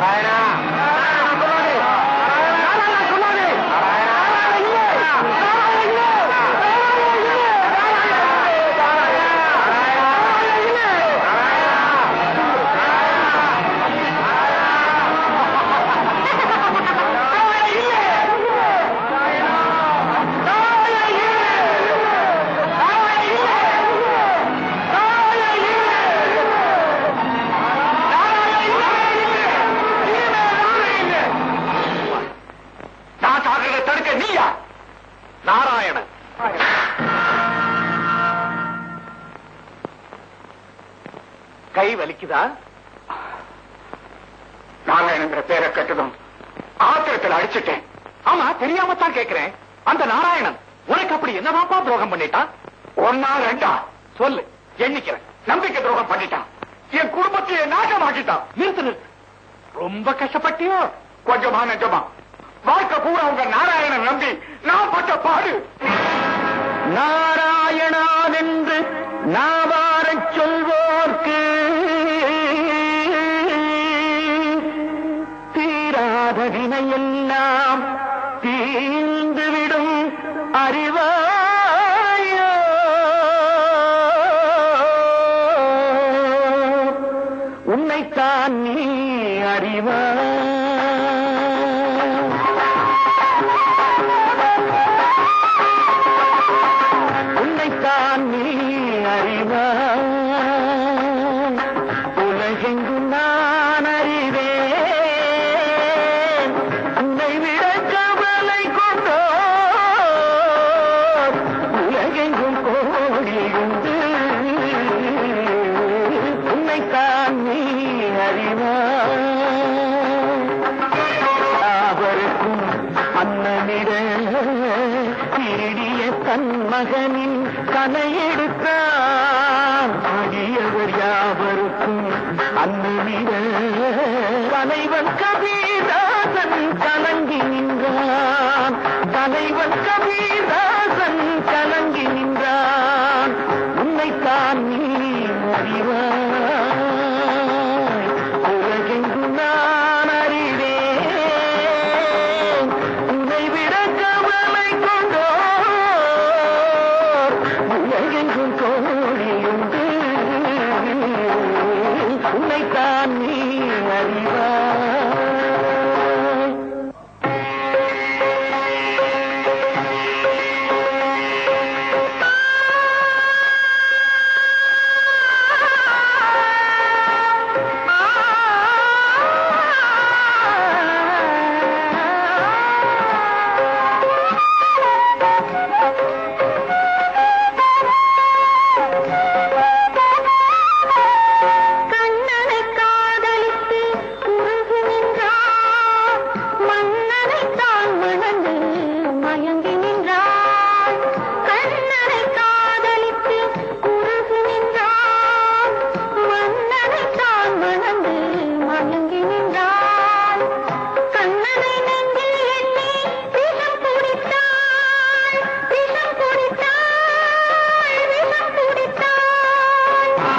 நான் கை வலிக்குதா? நாராயணங்கிற பேரை கட்டதும் ஆத்திரத்தில் அடிச்சிட்டேன். ஆமா தெரியாம தான் கேட்கிறேன். அந்த நாராயணன் உனக்கு அப்படி என்னதாப்பா துரோகம் பண்ணிட்டான் ஒன்னா ரெண்டா? சொல்லு எண்ணிக்கிறேன். நம்பிக்கை துரோகம் பண்ணிட்டான். என் குடும்பத்தையே நாசமாக்கிட்டான். நிறுத்து நிறுத்து. ரொம்ப கஷ்டப்பட்டியோ? கொஞ்சமா நெஞ்சமா. வாழ்க்கை பூரா உங்க நாராயணன் நம்பி நான் பட்ட பாடு. நாராயணாவென்று நாவாரச் சொல்வோர்க்கு தீராத வினையெல்லாம் தீர்ந்துவிடும் அறிவாயோ? உன்னைத்தான் நீ அறிவா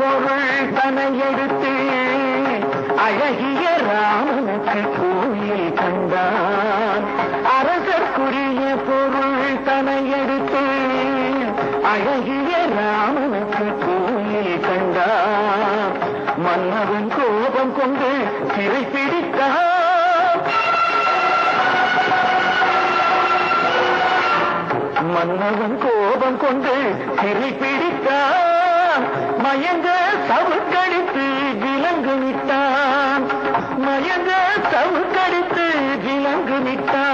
பொருள் தனை எடுத்து அழகிய ராமனுக்கு கோயில் கண்டார். அரசர்க்குரிய பொருள் தனை எடுத்து அழகிய ராமனுக்கு கோயில் கண்டார். மன்னவன் கோபம் கொண்டு சிறை பிடித்தார். மன்னவன் கோபம் கொண்டு சிறை பிடித்தார். மயங்க சவுக்கடித்து விலங்கு விட்டான் மயங்க சவுக்கடித்து விலங்கு விட்டான்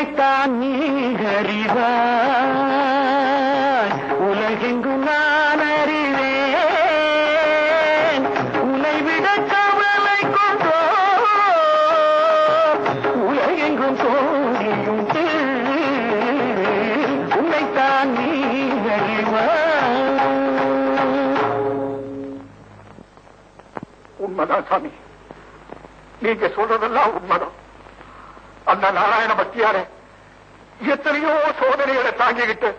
உன்னைத்தான் நீ அறிவாய். உலகெங்கு நான் அறிவேன். உன்னை விட கவலை கொண்டோ. உலகெங்கும் தோன்றியுண்டு உன்னைத்தான் நீ அறிவாய். உண்மைதான் சாமி. நீங்க சொல்றதெல்லாம் உண்மைதான். அந்த நாராயண பக்தியாரே எத்தனையோ சோதனைகளை தாங்கிக்கிட்டு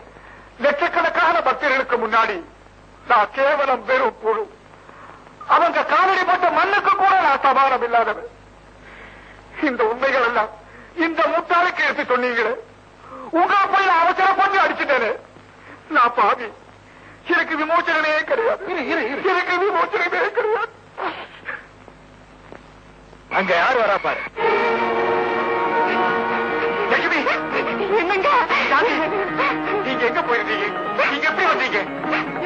லட்சக்கணக்கான பக்தர்களுக்கு முன்னாடி நான் கேவலம் வெறும் புழு. அவங்க காலடிப்பட்ட மண்ணுக்கு கூட நான் சமானம் இல்லாதவன். இந்த உண்மைகள் எல்லாம் இந்த முட்டாளுக்கு எடுத்து சொன்னீங்களே. உங்களை போய் நான் அவசரப்பட்டு அடிச்சுட்டேனே. நான் பாவி. எனக்கு விமோச்சனமே கிடையாது. எனக்கு விமோச்சனமே கிடையாது. அங்க யார் வரா பாரு? நீங்க எங்க போயிருந்தீங்க? நீங்க எப்படி வந்தீங்க?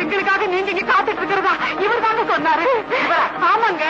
எங்களுக்காக நீங்க இங்க காத்துட்டு இருக்கிறதா? இவர் தாங்க சொன்னாரு. ஆமாங்க.